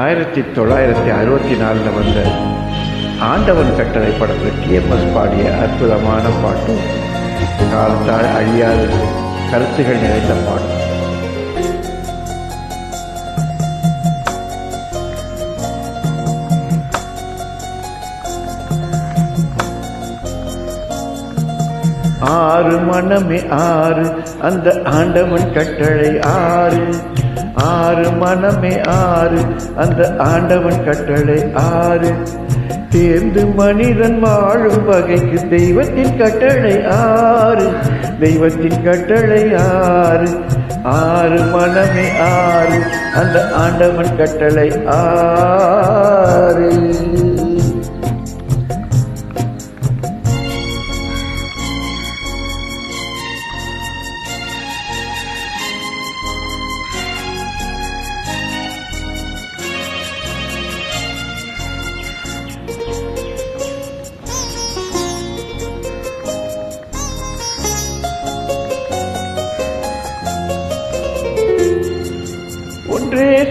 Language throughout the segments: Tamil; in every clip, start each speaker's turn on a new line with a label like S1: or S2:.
S1: ஆயிரத்தி தொள்ளாயிரத்தி அறுபத்தி நாலில் வந்த ஆண்டவன் கட்டளை படத்தில் டிஎம்எஸ் பாடிய அற்புதமான பாட்டு காலத்தால் அழியாத கருத்துகள் நிறைந்த பாட்டு. ஆறு மனமே ஆறு அந்த ஆண்டவன் கட்டளை ஆறு. ஆறு மனமே ஆறு அந்த ஆண்டவன் கட்டளை ஆறு. தேர்ந்து மனிதன் வாழும் வகைக்கு தெய்வத்தின் கட்டளை ஆறு. தெய்வத்தின் கட்டளை ஆறு. ஆறு மனமே ஆறு அந்த ஆண்டவன் கட்டளை ஆறு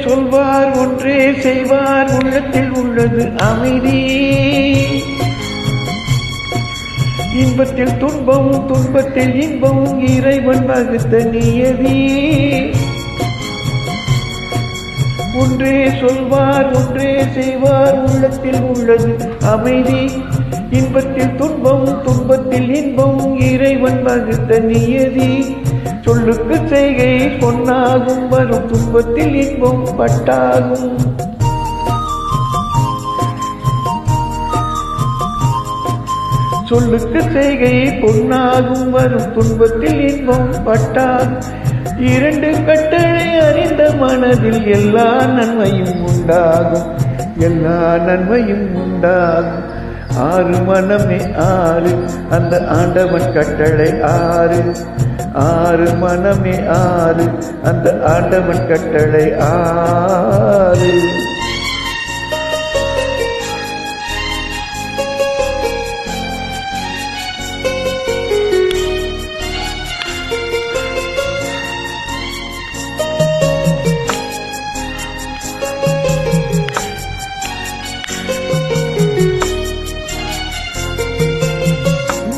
S1: சொல்வார் ஒன்றே செய்வார் உள்ளத்தில் உள்ளது அமைதி. இன்பத்தில் துன்பமும் துன்பத்தில் இன்பமும் இறைவன் வகுத்த நியதி. ஒன்றே சொல்வார் ஒன்றே செய்வார் உள்ளத்தில் உள்ளது அமைதி. இன்பத்தில் துன்பமும் துன்பத்தில் இன்பமும் இறைவன் வகுத்த நியதி. சொல்லுக்கு செய்கை பொன்னாகும் வரும் துன்பத்தில் இன்பம் பட்டாகும். சொல்லுக்கு செய்கை பொன்னாகும் வரும் துன்பத்தில் இன்பம் பட்டாகும். இரண்டு கட்டளை அறிந்த மனதில் எல்லா நன்மையும் உண்டாகும். எல்லா நன்மையும் உண்டாகும். ஆறு மனமே ஆறு அந்த ஆண்டவன் கட்டளை ஆறு. ஆறு மனமே ஆறு அந்த ஆண்டவன் கட்டளை ஆறு.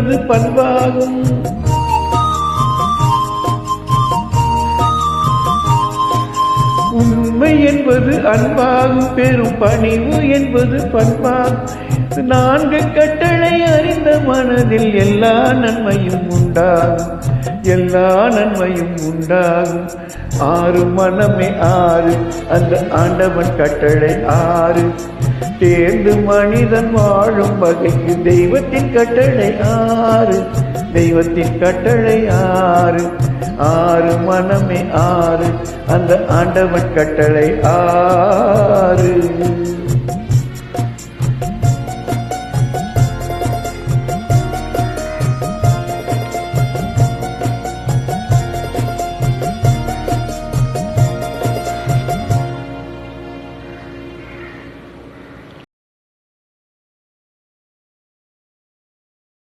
S1: என்பது பண்பாகும். உண்மை என்பது அன்பாகும் பெரும் பணிவு என்பது பண்பாகும். நான்கு கட்டளை அறிந்த மனதில் எல்லா நன்மையும் உண்டாகும். எல்லா நன்மையும் உண்டாகும். ஆறு மனமே ஆறு அந்த ஆண்டவன் கட்டளை ஆறு. தேர்ந்து மனிதன் வாழும் வகைக்கு தெய்வத்தின் கட்டளை ஆறு. தெய்வத்தின் கட்டளை ஆறு. ஆறு மனமே ஆறு அந்த ஆண்டவன் கட்டளை ஆறு.